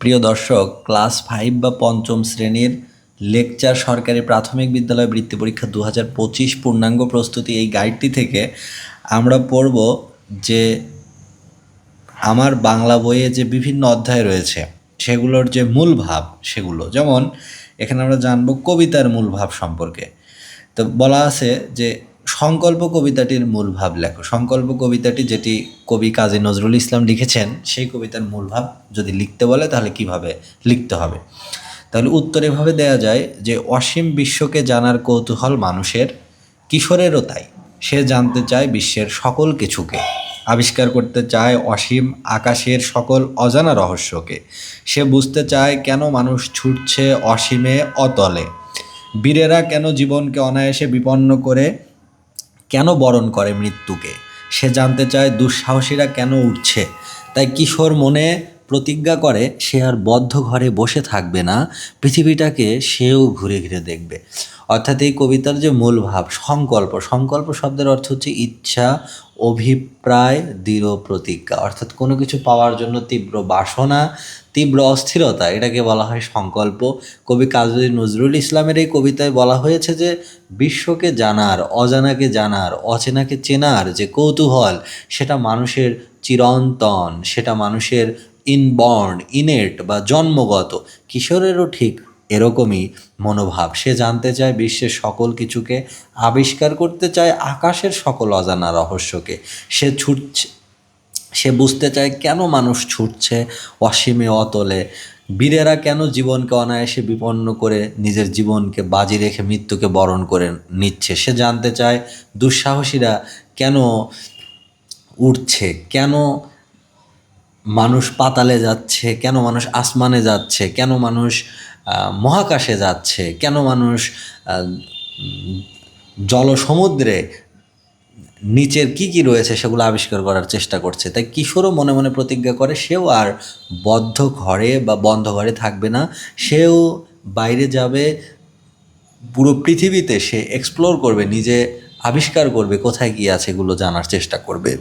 প্রিয় দর্শক, class five বা পঞ্চম শ্রেণির লেকচার সরকারি প্রাথমিক বিদ্যালয় বৃত্তি পরীক্ষা দু হাজার পঁচিশ পূর্ণাঙ্গ প্রস্তুতি এই গাইডটি থেকে আমরা পড়ব যে আমার বাংলা বইয়ে যে বিভিন্ন অধ্যায় রয়েছে, সেগুলোর যে মূল ভাব সেগুলো। যেমন, এখানে আমরা জানব কবিতার মূল ভাব সম্পর্কে। তো বলা আছে যে সংকল্প কবিতাটির মূল ভাব লেখো। সংকল্প কবিতাটি যেটি কবি কাজী নজরুল ইসলাম লিখেছেন, সেই কবিতার মূল ভাব যদি লিখতে বলে, তাহলে কীভাবে লিখতে হবে? তাহলে উত্তর এভাবে দেয়া যায় যে, অসীম বিশ্বকে জানার কৌতূহল মানুষের, কিশোরেরও তাই। সে জানতে চায় বিশ্বের সকল কিছুকে। আবিষ্কার করতে চায় অসীম আকাশের সকল অজানা রহস্যকে। সে বুঝতে চায় কেন মানুষ ছুটছে অসীমে অতলে। বীরেরা কেন জীবনকে অনায়াসে বিপন্ন করে বরণ করে মৃত্যুকে? সে জানতে চায় দুঃসাহসীরা কেন উঠছে। তাই কিশোর মনে প্রতিজ্ঞা করে, সে আর বদ্ধ ঘরে বসে থাকবে না, পৃথিবীটাকে সেও ঘুরে ঘিরে দেখবে। অর্থাৎ এই কবিতার যে মূল ভাব, সংকল্প সংকল্প শব্দের অর্থ হচ্ছে ইচ্ছা, অভিপ্রায়, দৃঢ় প্রতিজ্ঞা। অর্থাৎ কোনো কিছু পাওয়ার জন্য তীব্র বাসনা, তীব্র অস্থিরতা, এটাকে বলা হয় সংকল্প। কবি কাজী নজরুল ইসলামের এই কবিতায় বলা হয়েছে যে, বিশ্বকে জানার, অজানাকে জানার, অচেনাকে চেনার যে কৌতূহল, সেটা মানুষের চিরন্তন, সেটা মানুষের ইনবর্ন ইনেট বা জন্মগত, কিশোরেরও ঠিক এরকমই মনোভাব। সে জানতে চায় বিশ্বের সকল কিছুকে, আবিষ্কার করতে চায় আকাশের সকল অজানা রহস্যকে। সে ছুটছে, সে বুঝতে চায় কেন মানুষ ছুটছে অসীমে অতলে? বীরেরা কেন জীবনকে অনায়াসে বিপন্ন করে নিজের জীবনকে বাজি রেখে মৃত্যুকে বরণ করে নিচ্ছে? সে জানতে চায় দুঃসাহসীরা কেন উঠছে কেন মানুষ পাতালে যাচ্ছে? কেন মানুষ আসমানে যাচ্ছে? কেন মানুষ মহাকাশে যাচ্ছে, কেন মানুষ জলসমুদ্রে নিচের কি কি রয়েছে সেগুলো আবিষ্কার করার চেষ্টা করছে। তাই কিশোরও মনে মনে প্রতিজ্ঞা করে, সেও আর বদ্ধ ঘরে বা বন্ধ ঘরে থাকবে না, সেও বাইরে যাবে, পুরো পৃথিবীতে সে এক্সপ্লোর করবে, নিজে আবিষ্কার করবে, কোথায় কি আছে এগুলো জানার চেষ্টা করবে।